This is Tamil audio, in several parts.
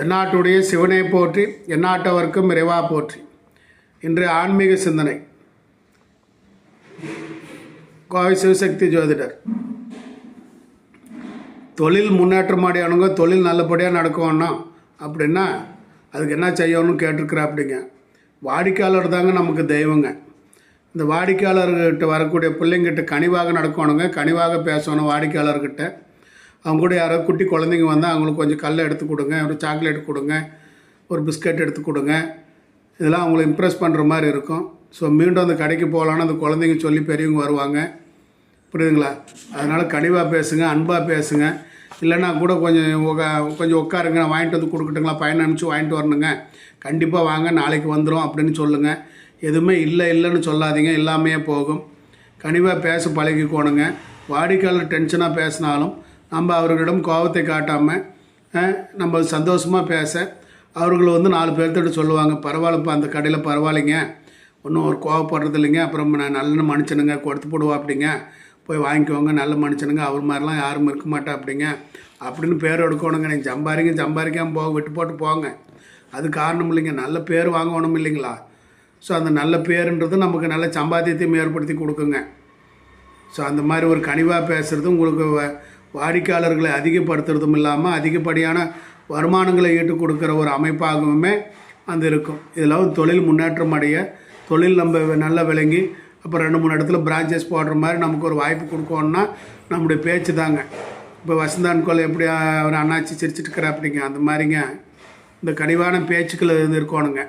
தென்னாட்டுடைய சிவனை போற்றி எந்நாட்டவர்க்கும் இறைவா போற்றி. இன்று ஆன்மீக சிந்தனை. கோவை சிவசக்தி ஜோதிடர். தொழில் முன்னேற்றம் அடையணுங்க தொழில் நல்லபடியாக நடக்கணும்னா அப்படின்னா அதுக்கு என்ன செய்யணும்னு கேட்டிருக்கிற அப்படிங்க வாடிக்கையாளர் தாங்க நமக்கு தெய்வங்க. இந்த வாடிக்கையாளர்கிட்ட வரக்கூடிய பிள்ளைங்கிட்ட கனிவாக நடக்கணுங்க கனிவாக பேசணும் வாடிக்கையாளர்கிட்ட. அவங்க கூட யாராவது குட்டி குழந்தைங்க வந்தால் அவங்களுக்கு கொஞ்சம் கல்லை எடுத்து கொடுங்க ஒரு சாக்லேட் கொடுங்க ஒரு பிஸ்கட் எடுத்து கொடுங்க. இதெல்லாம் அவங்கள இம்ப்ரெஸ் பண்ணுற மாதிரி இருக்கும். ஸோ மீண்டும் அந்த கடைக்கு போகலான்னு அந்த குழந்தைங்க சொல்லி பெரியவங்க வருவாங்க. புரியுதுங்களா? அதனால் கனிவாக பேசுங்க அன்பாக பேசுங்க. இல்லைன்னா கூட கொஞ்சம் கொஞ்சம் உட்காருங்க நான் வாங்கிட்டு வந்து கொடுக்கட்டுங்களா? பையனை அனுப்பிச்சு வாங்கிட்டு வரணுங்க. கண்டிப்பாக வாங்க நாளைக்கு வந்துடும் அப்படின்னு சொல்லுங்கள் எதுவுமே இல்லை இல்லைன்னு சொல்லாதீங்க எல்லாமே போகும். கனிவாக பேச பழகிக்கோணுங்க. வாடிக்கையாளர் டென்ஷனாக பேசினாலும் நம்ம அவர்களிடம் கோபத்தை காட்டாமல் நம்ம சந்தோஷமாக பேச அவர்கள் வந்து நாலு பேர்த்திட்ட சொல்லுவாங்க பரவாயில்லப்பா அந்த கடையில் பரவாயில்லைங்க. ஒன்றும் ஒரு கோவப்படுறது இல்லைங்க அப்புறம் நான் நல்ல மனுஷனுங்க கொடுத்து போடுவா அப்படிங்க. போய் வாங்கிக்கோங்க நல்ல மனுஷனுங்க. அவர் மாதிரிலாம் யாரும் இருக்க மாட்டா அப்படிங்க. அப்படின்னு பேர் எடுக்கணுங்க. நீங்கள் சம்பாதிங்க சம்பாதிக்காமல் போக விட்டு போட்டு போங்க. அது காரணம் இல்லைங்க. நல்ல பேர் வாங்கணும் இல்லைங்களா? ஸோ அந்த நல்ல பேருன்றது நமக்கு நல்ல சம்பாத்தியத்தையும் ஏற்படுத்தி கொடுக்குங்க. ஸோ அந்த மாதிரி ஒரு கனிவாக பேசுகிறது உங்களுக்கு வ- வாடிக்கையாளர்களை அதிகப்படுத்துறதும் இல்லாமல் அதிகப்படியான வருமானங்களை ஈட்டு கொடுக்குற ஒரு அமைப்பாகவுமே அந்த இருக்கும். இதில் வந்து தொழில் முன்னேற்றம் அடைய தொழில் நம்ம நல்லா விளங்கி அப்புறம் ரெண்டு மூணு இடத்துல பிரான்ச்சஸ் போடுற மாதிரி நமக்கு ஒரு வாய்ப்பு கொடுக்கணும்னா நம்முடைய பேச்சு தாங்க. இப்போ வசந்தான் கோல் எப்படி அவர் அண்ணாச்சி சிரிச்சிட்டு இருக்கிற அப்படிங்க அந்த மாதிரிங்க இந்த கனிவான பேச்சுக்கள் இருந்து இருக்கணுங்க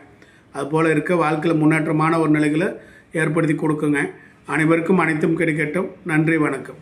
அதுபோல் இருக்க வாழ்க்கையில் முன்னேற்றமான ஒரு நிலைகளை ஏற்படுத்தி கொடுக்குங்க. அனைவருக்கும் அனைத்தும் கிடைக்கட்டும். நன்றி வணக்கம்.